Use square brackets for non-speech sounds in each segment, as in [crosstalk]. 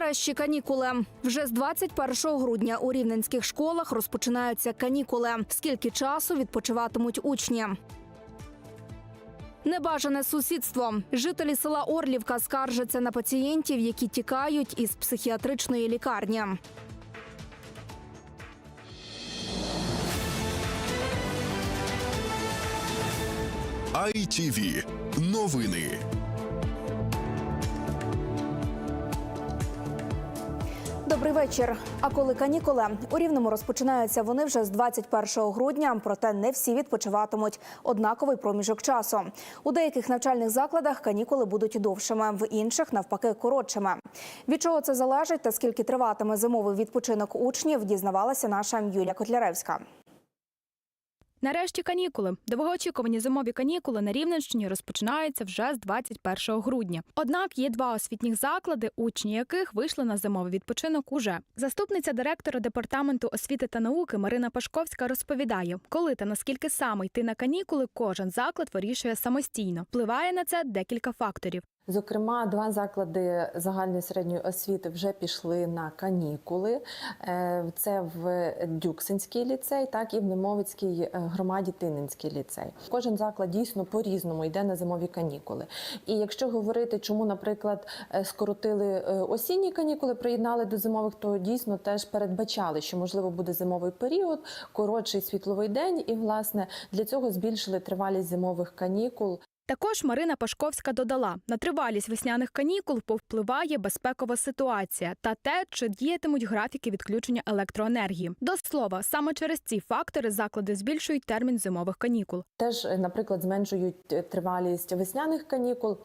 Нарешті канікули. Вже з 21 грудня у рівненських школах розпочинаються канікули. Скільки часу відпочиватимуть учні? Небажане сусідство. Жителі села Орлівка скаржаться на пацієнтів, які тікають із психіатричної лікарні. ITV. Новини. Добрий вечір. А коли канікули у рівному розпочинаються вони вже з 21 грудня, проте не всі відпочиватимуть однаковий проміжок часу. У деяких навчальних закладах канікули будуть довшими, в інших навпаки коротшими. Від чого це залежить та скільки триватиме зимовий відпочинок учнів, дізнавалася наша Юлія Котляревська. Нарешті канікули. Довгоочікувані зимові канікули на Рівненщині розпочинаються вже з 21 грудня. Однак є два освітніх заклади, учні яких вийшли на зимовий відпочинок уже. Заступниця директора департаменту освіти та науки Марина Пашковська розповідає, коли та наскільки саме йти на канікули, кожен заклад вирішує самостійно. Впливає на це декілька факторів. Зокрема, два заклади загальної середньої освіти вже пішли на канікули. Е, Це в Дюксинський ліцей, так і в Немовицькій е, громаді Тининський ліцей. Кожен заклад дійсно по-різному йде на зимові канікули. І якщо говорити, чому, наприклад, е, скоротили осінні канікули, приєднали до зимових, то дійсно теж передбачали, що можливо буде зимовий період, коротший світловий день, і власне для цього збільшили тривалість зимових канікул. Також Марина Пашковська додала, на тривалість весняних канікул повпливає безпекова ситуація та те, чи діятимуть графіки відключення електроенергії. До слова, саме через ці фактори заклади збільшують термін зимових канікул. Теж, е, наприклад, зменшують е, тривалість весняних канікул.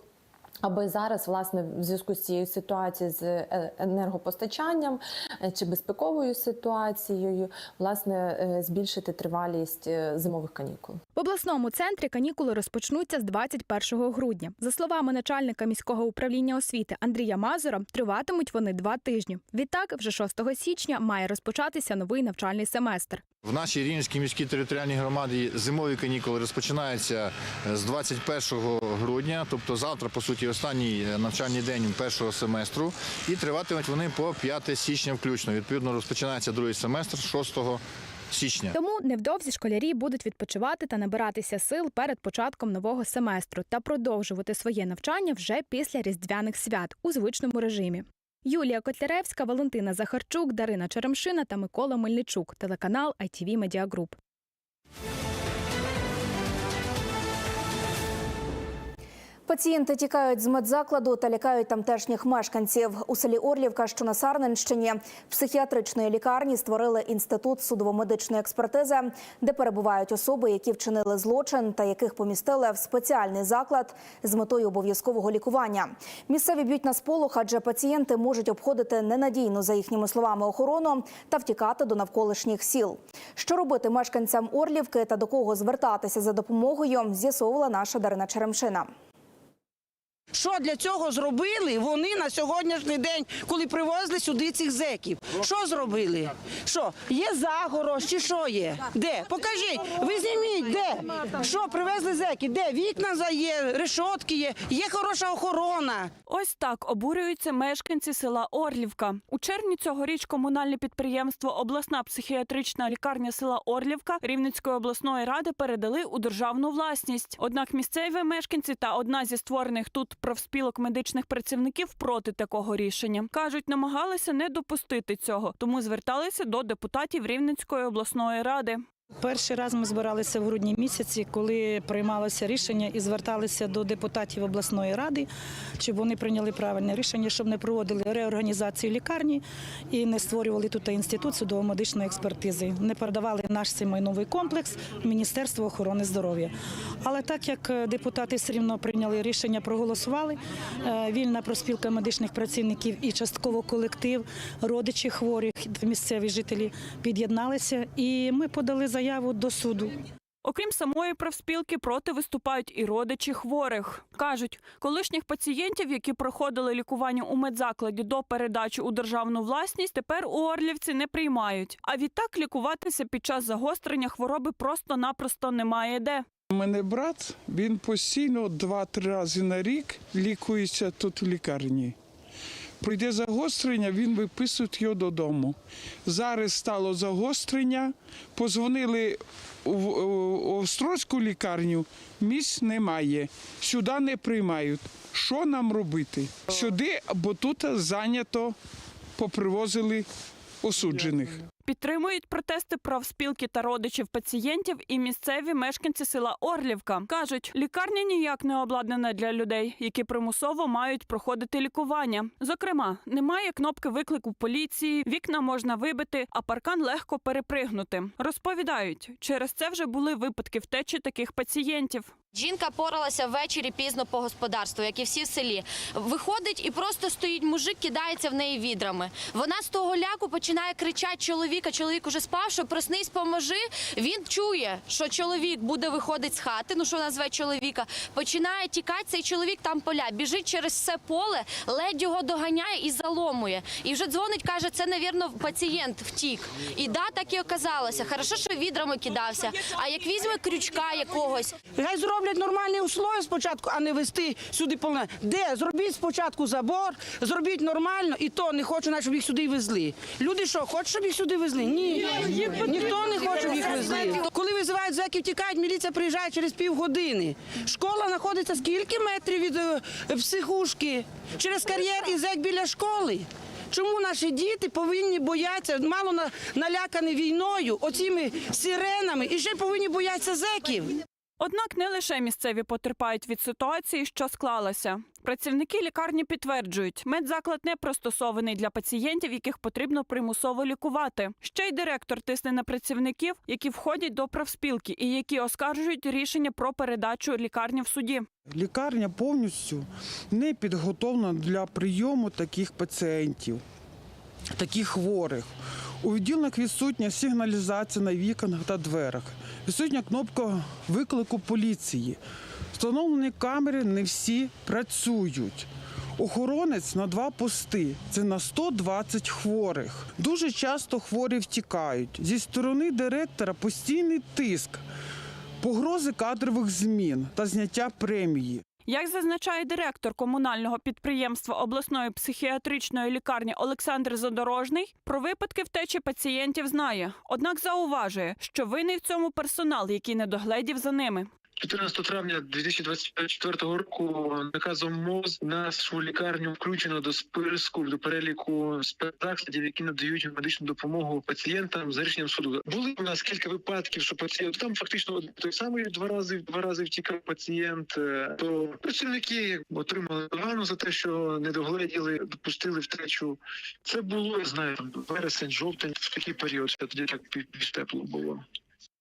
Аби зараз, власне, в зв'язку з цією ситуацією з е, енергопостачанням е, чи безпековою ситуацією, власне, е, збільшити тривалість зимових канікул. В обласному центрі канікули розпочнуться з 21 грудня. За словами начальника міського управління освіти Андрія Мазура, триватимуть вони два тижні. Відтак, вже 6 січня має розпочатися новий навчальний семестр. В нашій Рівненській міській територіальній громаді зимові канікули розпочинаються е, з 21 грудня, тобто завтра, по суті, останній е, навчальний день першого семестру, і триватимуть вони по 5 січня включно. Відповідно, розпочинається другий семестр 6 січня. Тому невдовзі школярі будуть відпочивати та набиратися сил перед початком нового семестру та продовжувати своє навчання вже після різдвяних свят у звичному режимі. Юлія Котляревська, Валентина Захарчук, Дарина Черемшина та Микола Мельничук. Телеканал ITV Media Group. Пацієнти тікають з медзакладу та лякають тамтешніх мешканців. У селі Орлівка, що на Сарненщині, психіатричної лікарні створили інститут судово-медичної експертизи, де перебувають особи, які вчинили злочин та яких помістили в спеціальний заклад з метою обов'язкового лікування. Місцеві б'ють на сполох, адже пацієнти можуть обходити ненадійну, за їхніми словами, охорону та втікати до навколишніх сіл. Що робити мешканцям Орлівки та до кого звертатися за допомогою, з'ясовувала наша Дарина Черемшина. Що для цього зробили вони на сьогоднішній день, коли привозили сюди цих зеків? Що зробили? Що, є загорож чи що є? Де? Покажіть, ви зніміть, де? Що, привезли зеки? Де? Вікна є, решотки є, є хороша охорона. Ось так обурюються мешканці села Орлівка. У червні цьогоріч комунальне підприємство Обласна психіатрична лікарня села Орлівка Рівненської обласної ради передали у державну власність. Однак місцеві мешканці та одна зі створених тут профспілок медичних працівників проти такого рішення кажуть, намагалися не допустити цього, тому зверталися до депутатів Рівненської обласної ради. Перший раз ми збиралися в грудні місяці, коли приймалося рішення і зверталися до депутатів обласної ради, щоб вони прийняли правильне рішення, щоб не проводили реорганізацію лікарні і не створювали тут інститут судово-медичної експертизи, не передавали наш цей майновий комплекс в Міністерство охорони здоров'я. Але так як депутати все рівно прийняли рішення, проголосували, е, вільна проспілка медичних працівників і частково колектив, родичі хворих, місцеві жителі під'єдналися, і ми подали заяву до суду. Окрім самої профспілки, проти виступають і родичі хворих. Кажуть, колишніх пацієнтів, які проходили лікування у медзакладі до передачі у державну власність, тепер у Орлівці не приймають. А відтак лікуватися під час загострення хвороби просто-напросто немає де. У мене брат, він постійно два-три рази на рік лікується тут в лікарні. Пройде загострення, він виписує його додому. Зараз стало загострення, позвонили в Острозьку лікарню, місць немає, сюди не приймають. Що нам робити? Сюди, бо тут зайнято, попривозили осуджених. Підтримують протести профспілки та родичів пацієнтів і місцеві мешканці села Орлівка. Кажуть, лікарня ніяк не обладнана для людей, які примусово мають проходити лікування. Зокрема, немає кнопки виклику поліції, вікна можна вибити, а паркан легко перепригнути. Розповідають, через це вже були випадки втечі таких пацієнтів. Жінка поралася ввечері пізно по господарству, як і всі в селі. Виходить і просто стоїть мужик, кидається в неї відрами. Вона з того ляку починає кричати чоловіка. Чоловік уже спав, що проснись, поможи. Він чує, що чоловік буде виходити з хати. Ну що назве чоловіка. Починає тікати. Цей чоловік там поля, біжить через все поле, ледь його доганяє і заломує. І вже дзвонить, каже, це навірно пацієнт втік. І да, так і оказалося. Хорошо, що відрами кидався. А як візьме крючка якогось. Хай зроблять нормальні условия спочатку, а не вести сюди повне. Де? Зробіть спочатку забор, зробіть нормально, і то не хочу, щоб їх сюди везли. Люди що, хочуть, щоб їх сюди везли? Ні. Ніхто не хоче, щоб їх везли. Коли визивають зеків, тікають, міліція приїжджає через півгодини. Школа знаходиться скільки метрів від е, психушки? Через кар'єр і зек біля школи. Чому наші діти повинні боятися, мало налякані війною, оціми сиренами, і ще повинні боятися зеків? Однак не лише місцеві потерпають від ситуації, що склалася. Працівники лікарні підтверджують, медзаклад не пристосований для пацієнтів, яких потрібно примусово лікувати. Ще й директор тисне на працівників, які входять до профспілки і які оскаржують рішення про передачу лікарні в суді. Лікарня повністю не підготовлена для прийому таких пацієнтів, таких хворих. У відділеннях відсутня сигналізація на вікнах та дверях, відсутня кнопка виклику поліції. Встановлені камери не всі працюють. Охоронець на два пости це на 120 хворих. Дуже часто хворі втікають. Зі сторони директора постійний тиск, погрози кадрових змін та зняття премії. Як зазначає директор комунального підприємства обласної психіатричної лікарні Олександр Задорожний, про випадки втечі пацієнтів знає. Однак зауважує, що винний в цьому персонал, який не догледів за ними. 14 травня 2024 року наказом МОЗ нашу лікарню включено до списку до переліку спецзакладів, які надають медичну допомогу пацієнтам за рішенням суду. Були у нас кілька випадків, що пацієнт там фактично той самий два рази два рази втікав пацієнт. е, То працівники отримали догану за те, що не догледіли, допустили втрачу. Це було знаю, там вересень, жовтень в такий період. Тоді так більш тепло було.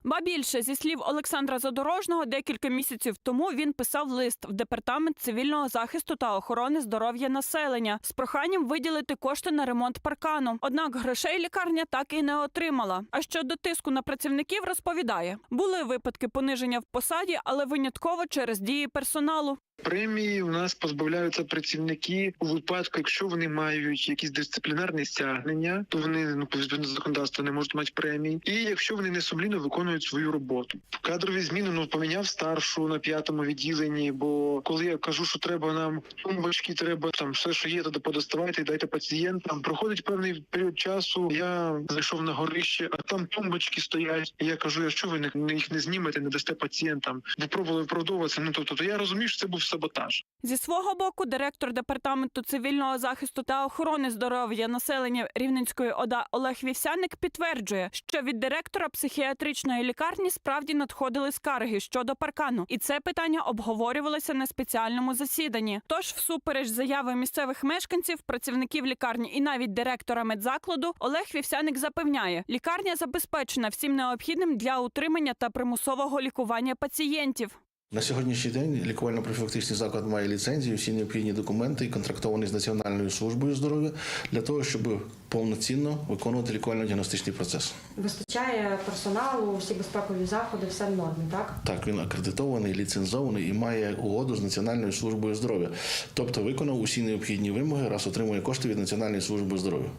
Ба більше, зі слів Олександра Задорожного, декілька місяців тому він писав лист в департамент цивільного захисту та охорони здоров'я населення з проханням виділити кошти на ремонт паркану. Однак грошей лікарня так і не отримала. А щодо тиску на працівників, розповідає, були випадки пониження в посаді, але винятково через дії персоналу. Премії у нас позбавляються працівники у випадку, якщо вони мають якісь дисциплінарні стягнення, то вони ну по відповідно законодавства не можуть мати премії. І якщо вони не сумлінно виконують свою роботу, кадрові зміни ну поміняв старшу на п'ятому відділенні. Бо коли я кажу, що треба нам тумбочки, треба там все, що є, то подоставайте дайте пацієнтам. Проходить певний період часу. Я зайшов на горище, а там тумбочки стоять. Я кажу, а що ви не- їх не знімете, не дасте пацієнтам? Ви пробували виправдовуватися. Ну тобто, то я розумію, що це був саботаж. Зі свого боку, директор департаменту цивільного захисту та охорони здоров'я населення Рівненської ОДА Олег Вівсяник підтверджує, що від директора психіатричної лікарні справді надходили скарги щодо паркану, і це питання обговорювалося на спеціальному засіданні. Тож, всупереч заяви місцевих мешканців, працівників лікарні і навіть директора медзакладу, Олег Вівсяник запевняє, лікарня забезпечена всім необхідним для утримання та примусового лікування пацієнтів. На сьогоднішній день лікувально-профілактичний заклад має ліцензію, всі необхідні документи і контрактований з Національною службою здоров'я для того, щоб повноцінно виконувати лікувально-діагностичний процес. Вистачає персоналу, всі безпекові заходи, все в нормі, так? Так, він акредитований, ліцензований і має угоду з Національною службою здоров'я. Тобто виконав усі необхідні вимоги, раз отримує кошти від Національної служби здоров'я.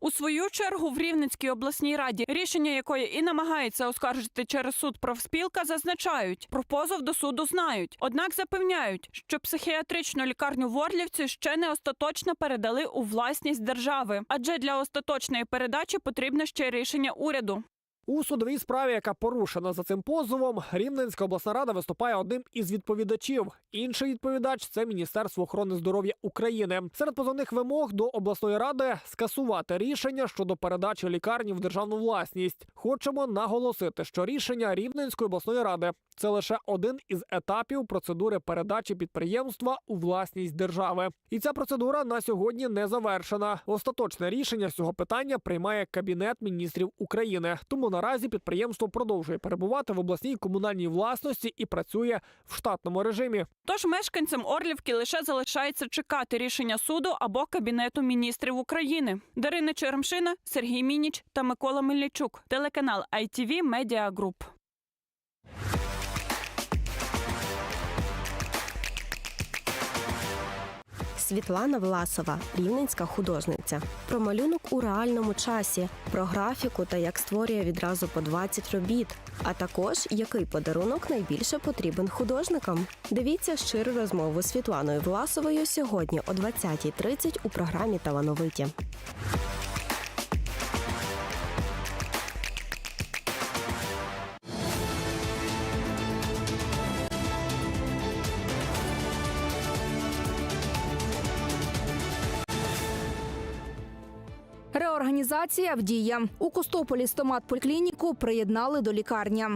У свою чергу в Рівненській обласній раді, рішення якої і намагається оскаржити через суд профспілка, зазначають, про позов до суду знають. Однак запевняють, що психіатричну лікарню в Орлівці ще не остаточно передали у власність держави, адже для остаточної передачі потрібне ще рішення уряду. У судовій справі, яка порушена за цим позовом, Рівненська обласна рада виступає одним із відповідачів. Інший відповідач це Міністерство охорони здоров'я України. Серед позовних вимог до обласної ради скасувати рішення щодо передачі лікарні в державну власність. Хочемо наголосити, що рішення Рівненської обласної ради це лише один із етапів процедури передачі підприємства у власність держави. І ця процедура на сьогодні не завершена. Остаточне рішення з цього питання приймає Кабінет міністрів України. Тому наразі підприємство продовжує перебувати в обласній комунальній власності і працює в штатному режимі. Тож мешканцям Орлівки лише залишається чекати рішення суду або кабінету міністрів України. Дарина Черемшина, Сергій Мініч та Микола Мельничук. Телеканал ITV Media Group. Світлана Власова, рівненська художниця. Про малюнок у реальному часі, про графіку та як створює відразу по 20 робіт. А також який подарунок найбільше потрібен художникам. Дивіться щиру розмову з Світланою Власовою сьогодні о 20.30 у програмі Талановиті. Реорганізація в дії. У Костополі стомат поліклініку приєднали до лікарні.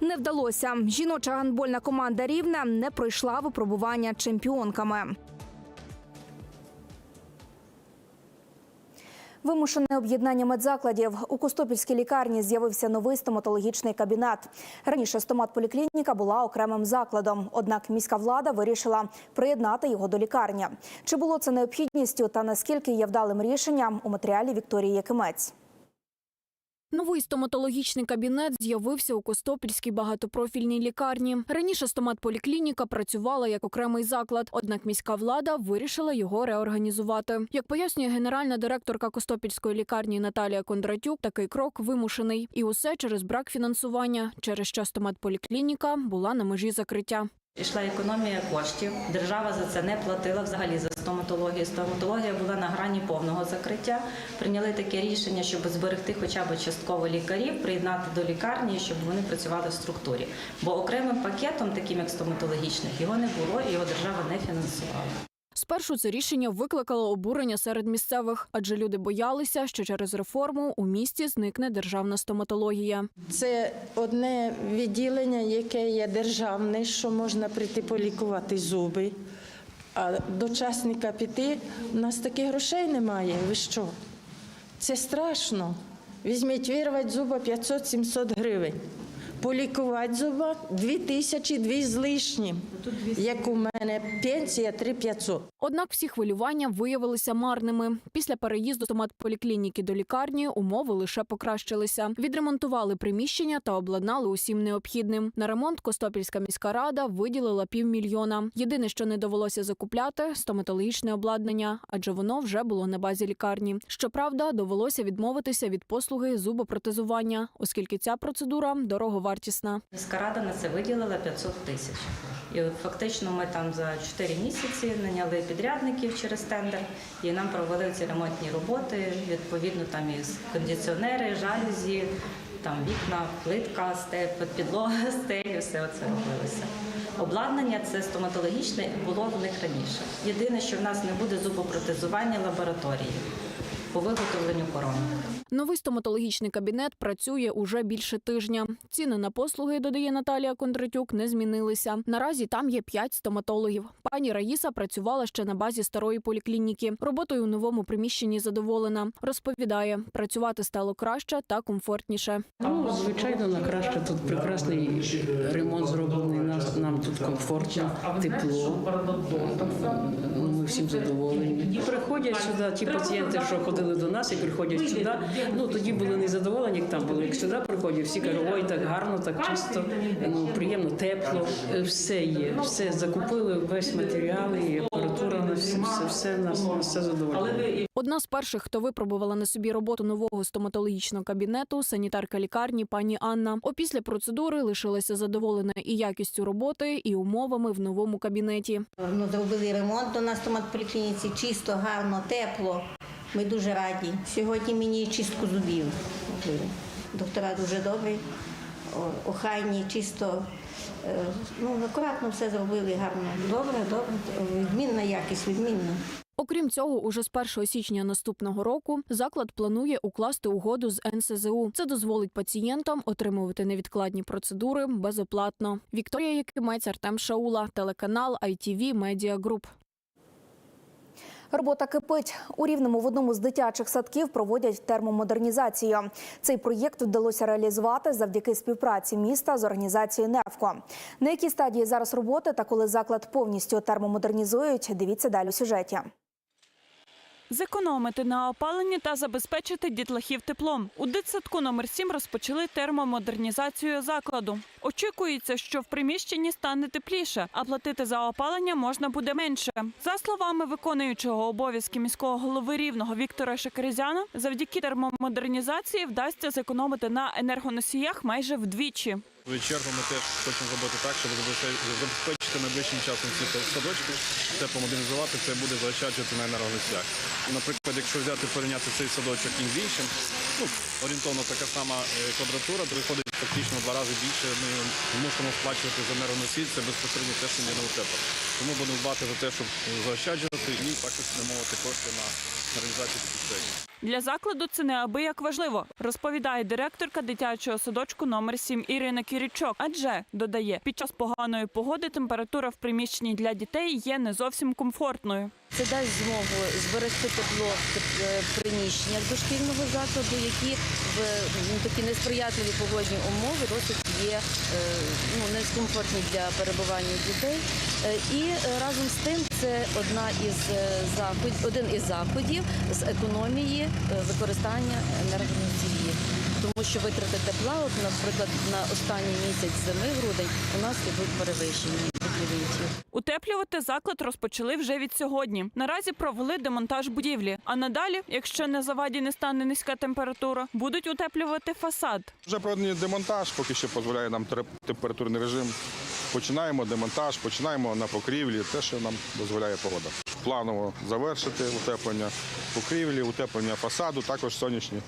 Не вдалося. Жіноча гандбольна команда Рівне не пройшла випробування чемпіонками. Вимушене об'єднання медзакладів у Костопільській лікарні з'явився новий стоматологічний кабінет. Раніше стомат-поліклініка була окремим закладом, однак міська влада вирішила приєднати його до лікарні. Чи було це необхідністю та наскільки є вдалим рішенням у матеріалі Вікторії Якимець? Новий стоматологічний кабінет з'явився у Костопільській багатопрофільній лікарні. Раніше стоматполіклініка працювала як окремий заклад, однак міська влада вирішила його реорганізувати. Як пояснює генеральна директорка Костопільської лікарні Наталія Кондратюк, такий крок вимушений, і усе через брак фінансування, через що стоматполіклініка була на межі закриття. Ішла економія коштів. Держава за це не платила взагалі за стоматологію. Стоматологія була на грані повного закриття. Прийняли таке рішення, щоб зберегти хоча б частково лікарів, приєднати до лікарні, щоб вони працювали в структурі. Бо окремим пакетом, таким як стоматологічних, його не було і його держава не фінансувала. Спершу це рішення викликало обурення серед місцевих, адже люди боялися, що через реформу у місті зникне державна стоматологія. Це одне відділення, яке є державне, що можна прийти полікувати зуби. А до часника піти у нас таких грошей немає. Ви що? Це страшно. Візьміть вирвати зуба 500-700 гривень. Полікувати зуба 2 тисячі, дві з лишнім. Як у мене пенсія 3500. Однак всі хвилювання виявилися марними. Після переїзду стоматполіклініки до лікарні умови лише покращилися. Відремонтували приміщення та обладнали усім необхідним. На ремонт Костопільська міська рада виділила півмільйона. Єдине, що не довелося закупляти стоматологічне обладнання, адже воно вже було на базі лікарні. Щоправда, довелося відмовитися від послуги зубопротезування, оскільки ця процедура дороговартісна. Міська рада на це виділила 500 тисяч. І от фактично ми там за 4 місяці наняли підрядників через тендер, і нам провели ці ремонтні роботи. Відповідно, там і кондиціонери, жалюзі, там вікна, плитка, стель, підлога, [laughs] стелі, все це робилося. Обладнання це стоматологічне було в них раніше. Єдине, що в нас не буде зубопротезування лабораторії по виготовленню коронок. Новий стоматологічний кабінет працює уже більше тижня. Ціни на послуги, додає Наталія Кондратюк, не змінилися. Наразі там є п'ять стоматологів. Пані Раїса працювала ще на базі старої поліклініки. Роботою у новому приміщенні задоволена. Розповідає, працювати стало краще та комфортніше. Ну, звичайно, на краще тут прекрасний ремонт зроблений. Нас нам тут комфортно, тепло. Ми всім задоволені. І приходять сюди ті пацієнти, що ходили до нас, і приходять сюди. Ну тоді були незадоволені, як там були. Як сюди приходять, всі кажуть, ой, так гарно, так чисто, ну приємно, тепло. Е, Все є, все закупили, весь матеріал і апаратура на все, все, все нас, все задовольняє. Одна з перших, хто випробувала на собі роботу нового стоматологічного кабінету, санітарка лікарні пані Анна. Опісля процедури лишилася задоволена і якістю роботи, і умовами в новому кабінеті. Ну, зробили ремонт у нас в стоматполіклініці, чисто, гарно, тепло. Ми дуже раді. Сьогодні мені чистку зубів. Доктора дуже добрі, охайні, чисто. е, Ну, акуратно все зробили гарно. Добре, добре. Відмінна якість, відмінна. Окрім цього, уже з 1 січня наступного року заклад планує укласти угоду з НСЗУ. Це дозволить пацієнтам отримувати невідкладні процедури безоплатно. Вікторія Якимець, Артем Шаула, телеканал ITV Media Group. Робота кипить у рівному в одному з дитячих садків проводять термомодернізацію. Цей проєкт вдалося реалізувати завдяки співпраці міста з організацією «Невко». На якій стадії зараз роботи та коли заклад повністю термомодернізують, дивіться далі у сюжеті. Зекономити на опаленні та забезпечити дітлахів теплом. У дитсадку номер 7 розпочали термомодернізацію закладу. Очікується, що в приміщенні стане тепліше, а платити за опалення можна буде менше. За словами виконуючого обов'язки міського голови рівного Віктора Шекерезяна, завдяки термомодернізації вдасться зекономити на енергоносіях майже вдвічі. Чергу ми теж хочемо зробити так, щоб забезпечити найближчим часом ці садочки, тепломодернізувати, це буде заощаджувати на енергоносіях. Наприклад, якщо взяти порівняти цей садочок із іншим, ну, орієнтовно така сама е, квадратура, виходить фактично в два рази більше. Ми мусимо сплачувати за енергоносій, це безпосередньо те, що ми не утепла. Тому будемо дбати за те, щоб заощаджувати і також спрямовувати кошти на таких проєктів. Для закладу це неабияк важливо, розповідає директорка дитячого садочку номер 7 Ірина Кірічок. Адже додає, під час поганої погоди температура в приміщенні для дітей є не зовсім комфортною. Це дасть змогу зберегти тепло в е, приміщеннях дошкільного закладу, які в ну, такі несприятливі погодні умови досить є е, ну, комфортні для перебування дітей. Е, І е, разом з тим це одна із е, заходів, один із заходів з економії використання енергоносіїв. Тому що витрати тепла, от, наприклад, на останній місяць зими, грудень, у нас ідуть перевищені клієнтів. Утеплювати заклад розпочали вже від сьогодні. Наразі провели демонтаж будівлі. А надалі, якщо на заваді не стане низька температура, будуть утеплювати фасад. Вже проведений демонтаж, поки що дозволяє нам температурний режим. Починаємо демонтаж, починаємо на покрівлі, те, що нам дозволяє погода. Планово завершити утеплення покрівлі, утеплення фасаду, також сонячні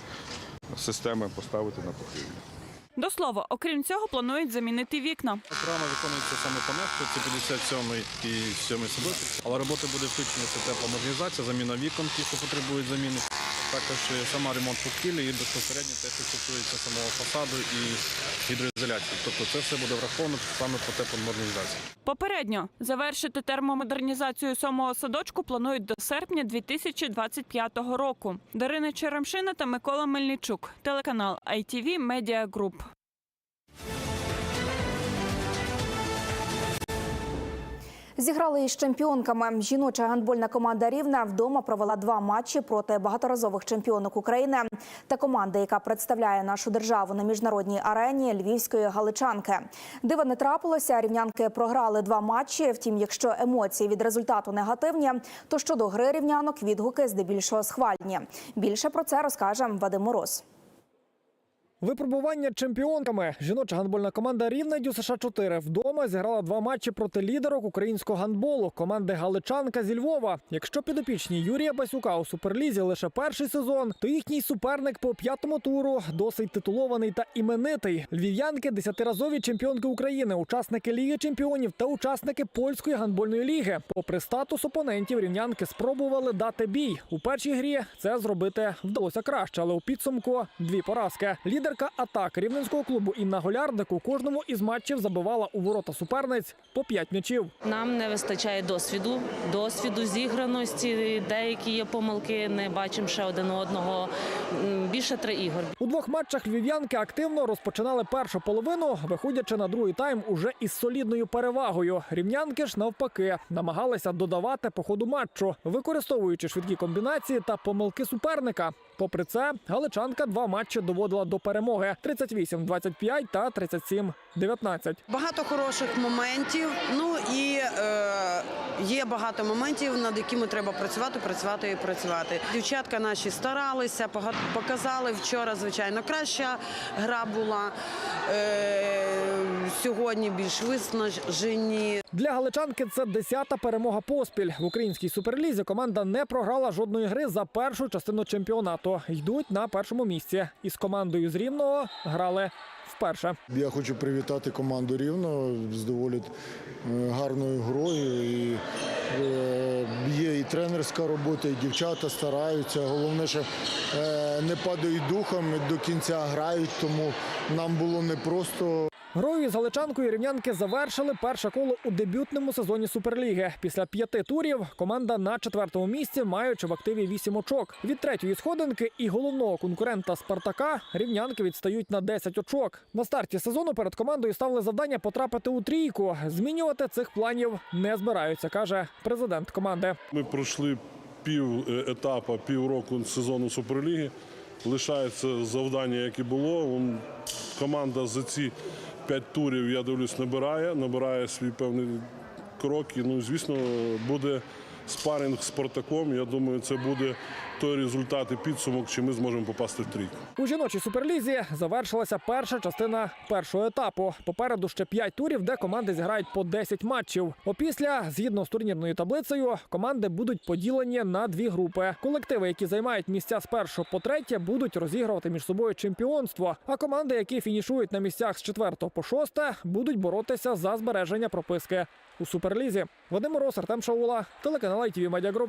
системи поставити на покрівлі. До слова, окрім цього, планують замінити вікна. Програма виконується саме по НЕФТу, це 57 і 7 садочок. Але роботи буде включені це тепломодернізація, заміна вікон, ті, що потребують заміни. Також е, сама ремонт покрівлі і безпосередньо те, що стосується самого фасаду і гідроізоляції. Тобто це все буде враховано саме по тепломодернізації. Попередньо завершити термомодернізацію сьомого садочку планують до серпня 2025 року. Дарина Черемшина та Микола Мельничук. Телеканал ITV Media Group. Зіграли із чемпіонками. Жіноча гандбольна команда Рівна вдома провела два матчі проти багаторазових чемпіонок України та команди, яка представляє нашу державу на міжнародній арені львівської галичанки. Дива не трапилося. Рівнянки програли два матчі. Втім, якщо емоції від результату негативні, то щодо гри рівнянок відгуки здебільшого схвальні. Більше про це розкаже Вадим Мороз. Випробування чемпіонками. Жіноча гандбольна команда Рівне Дю США 4 вдома зіграла два матчі проти лідерок українського гандболу команди Галичанка зі Львова. Якщо підопічні Юрія Басюка у суперлізі лише перший сезон, то їхній суперник по п'ятому туру досить титулований та іменитий. Львів'янки десятиразові чемпіонки України, учасники Ліги чемпіонів та учасники польської гандбольної ліги. Попри статус опонентів, рівнянки спробували дати бій. У першій грі це зробити вдалося краще, але у підсумку дві поразки. Лідерка атак рівненського клубу Інна Голярдик у кожному із матчів забивала у ворота суперниць по п'ять м'ячів. Нам не вистачає досвіду, досвіду зіграності. Деякі є помилки, не бачимо ще один одного. Більше три ігор. У двох матчах львів'янки активно розпочинали першу половину, виходячи на другий тайм уже із солідною перевагою. Рівнянки ж навпаки намагалися додавати по ходу матчу, використовуючи швидкі комбінації та помилки суперника. Попри це, галичанка два матчі доводила до перемоги: 38-25 та 37-19. Багато хороших моментів. Ну і е, є багато моментів, над якими треба працювати, працювати і працювати. Дівчатка наші старалися, показали вчора, звичайно, краща гра була. Е, сьогодні більш виснажені. Для галичанки це десята перемога поспіль. В українській суперлізі команда не програла жодної гри за першу частину чемпіонату. Йдуть на першому місці. Із командою з Рівного грали вперше. Я хочу привітати команду Рівно з доволі е, гарною грою. І, е, є і тренерська робота, і дівчата стараються. Головне, що е, не падають духом, і до кінця грають, тому нам було непросто. Грою із галичанкою рівнянки завершили перше коло у дебютному сезоні Суперліги. Після п'яти турів команда на четвертому місці, маючи в активі вісім очок. Від третьої сходинки і головного конкурента Спартака рівнянки відстають на 10 очок. На старті сезону перед командою ставили завдання потрапити у трійку. Змінювати цих планів не збираються, каже президент команди. Ми пройшли пів е, етапа, півроку сезону Суперліги. Лишається завдання, яке було. Команда за ці п'ять турів, я дивлюсь, набирає, набирає свій певний крок. І, ну, звісно, буде спаринг з Спартаком. Я думаю, це буде той результат і підсумок, чи ми зможемо попасти в трійку. У жіночій суперлізі завершилася перша частина першого етапу. Попереду ще п'ять турів, де команди зіграють по 10 матчів. Опісля, згідно з турнірною таблицею, команди будуть поділені на дві групи. Колективи, які займають місця з першого по третє, будуть розігрувати між собою чемпіонство. А команди, які фінішують на місцях з четвертого по шосте, будуть боротися за збереження прописки у суперлізі. Вадим Мороз, Артем Шаула, телеканал ITV Media Group.